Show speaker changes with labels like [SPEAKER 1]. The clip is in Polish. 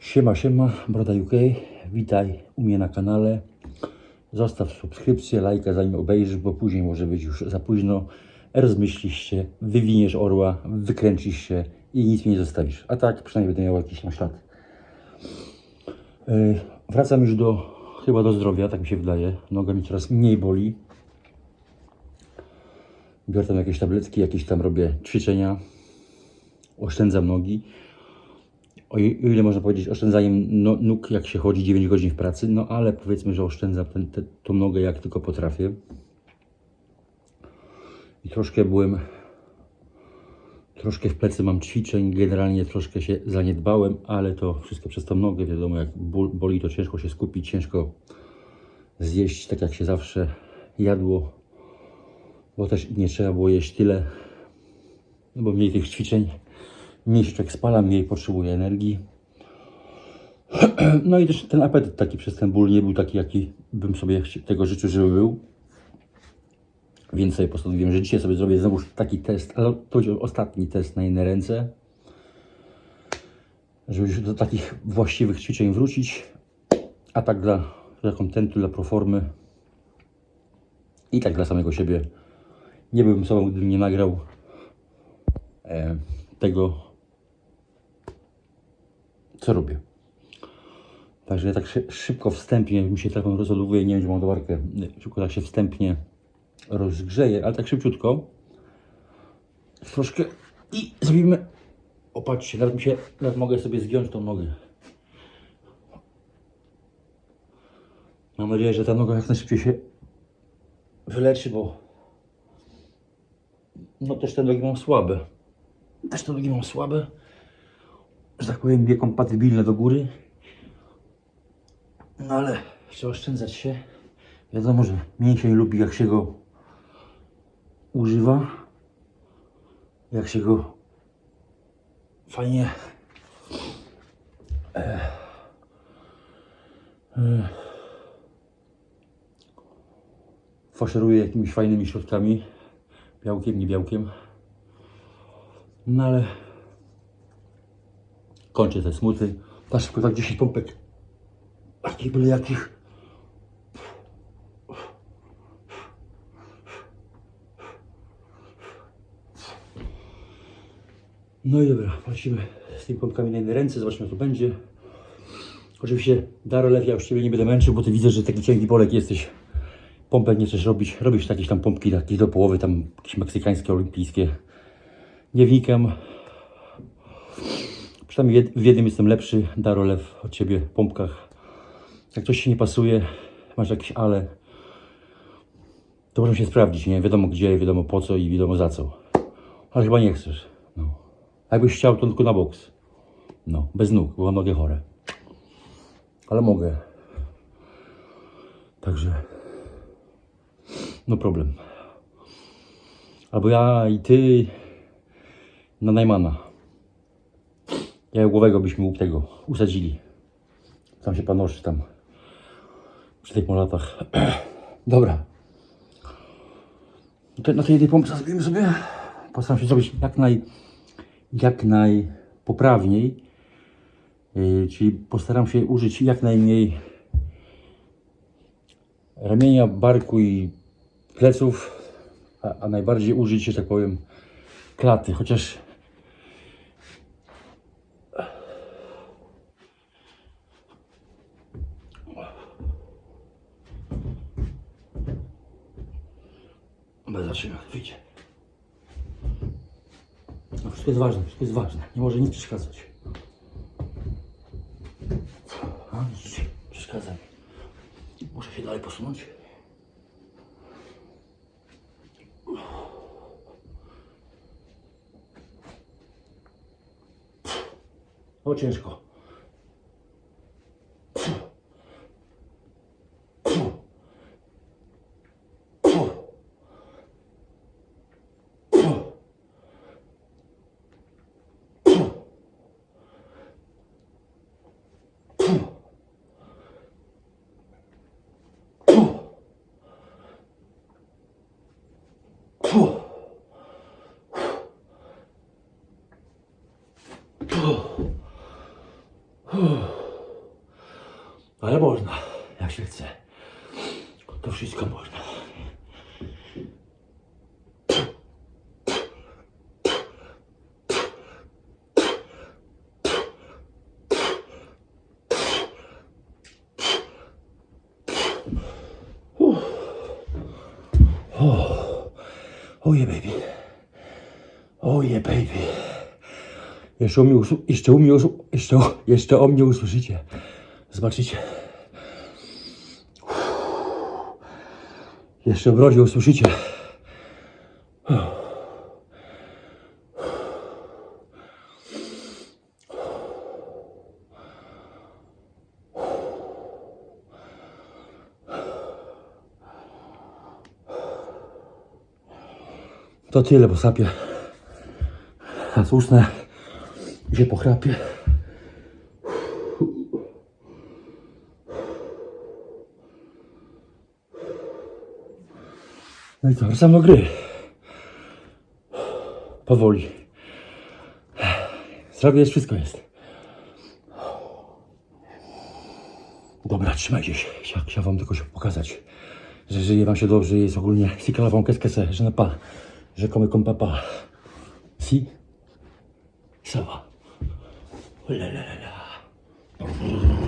[SPEAKER 1] Siema, siema, Broda UK, witaj u mnie na kanale. Zostaw subskrypcję, lajka zanim obejrzysz, bo później może być już za późno. Rozmyślisz się, wywiniesz orła, wykręcisz się i nic mi nie zostawisz. A tak przynajmniej będę miał jakiś tam ślad. Yy, wracam już do, chyba do zdrowia, tak mi się wydaje. Noga mi coraz mniej boli. Biorę tam jakieś tabletki, jakieś tam robię ćwiczenia. Oszczędzam nogi o ile można powiedzieć, oszczędzaniem no, nóg, jak się chodzi 9 godzin w pracy, no ale powiedzmy, że oszczędzam ten, te, tą nogę jak tylko potrafię. I troszkę byłem, troszkę w plecy mam ćwiczeń, generalnie troszkę się zaniedbałem, ale to wszystko przez tą nogę, wiadomo, jak ból, boli, to ciężko się skupić, ciężko zjeść tak jak się zawsze jadło, bo też nie trzeba było jeść tyle, no bo mniej tych ćwiczeń, człowiek spala, mniej potrzebuje energii. No i też ten apetyt taki przez ten ból nie był taki, jaki bym sobie tego życzył, żeby był. Więc sobie postanowiłem, że dzisiaj sobie zrobię znowu taki test, ale to będzie ostatni test na inne ręce. Żeby już do takich właściwych ćwiczeń wrócić. A tak dla, dla kontentu, dla proformy i tak dla samego siebie. Nie byłbym sobą, gdybym nie nagrał e, tego, co robię. Także tak szy- szybko, wstępnie, mi się telefon rozładowuje, nie wiem, gdzie mam szybko tak się wstępnie rozgrzeje, ale tak szybciutko. Troszkę i zrobimy, opatrzcie, nawet mi się, nawet mogę sobie zgiąć tą nogę. Mam nadzieję, że ta noga jak najszybciej się wyleczy, bo no też te nogi mam słabe. Też te nogi mam słabe. Że tak powiem, niekompatybilne do góry. No ale trzeba oszczędzać się. Wiadomo, że mięsień lubi jak się go używa. Jak się go fajnie e, e, faszeruje jakimiś fajnymi środkami. Białkiem, nie białkiem. No ale kończę te smuty. Tak szybko, tak 10 pompek. Takich byle jakich. No i dobra, lecimy z tymi pompkami na jednej ręce, zobaczmy co będzie. Oczywiście Darolew, ja już Ciebie nie będę męczył, bo Ty widzę, że taki cienki Polek jesteś. Pompek nie chcesz robić, robisz jakieś tam pompki jakieś do połowy, tam jakieś meksykańskie, olimpijskie. Nie wnikam. Przynajmniej w jednym jestem lepszy, Darolew, od Ciebie w pompkach. Jak coś Ci nie pasuje, masz jakieś ale, to możemy się sprawdzić, nie? Wiadomo gdzie, wiadomo po co i wiadomo za co. Ale chyba nie chcesz. No. A jakbyś chciał, to tylko na boks. No, bez nóg, bo mam nogę chore. Ale mogę. Także... No problem. Albo ja i ty na Najmana. Ja głowego byśmy u tego usadzili. Tam się panoszy tam. Przy tych molatach. Dobra. No na tej jednej pompce zrobimy sobie. Postaram się zrobić jak naj, jak najpoprawniej. Yy, czyli postaram się użyć jak najmniej ramienia, barku i pleców, a, a najbardziej użyć, że tak powiem, klaty. Chociaż Bez to wyjdzie. No wszystko jest ważne, wszystko jest ważne. Nie może nic przeszkadzać. A, nic nie przeszkadza mi. Muszę się dalej posunąć. O, ciężko. Oh yeah, baby. Oh yeah, baby. Jeszcze o mnie, usł- jeszcze, u mnie jeszcze, o- jeszcze o mnie usłyszycie. Zobaczycie. Jeszcze w brodzie usłyszycie. To tyle, bo sapię. Teraz usnę i się pochrapię. No i co, wracam do gry. Powoli. Zrobię, jest, wszystko jest. Dobra, trzymajcie się. Chcia- Chciałem wam tylko się pokazać, że żyje wam się dobrze, jest ogólnie si que la qu'est-ce que c'est, je n'ai pas, je comme comme papa. Si, ça va. Oh là là là là.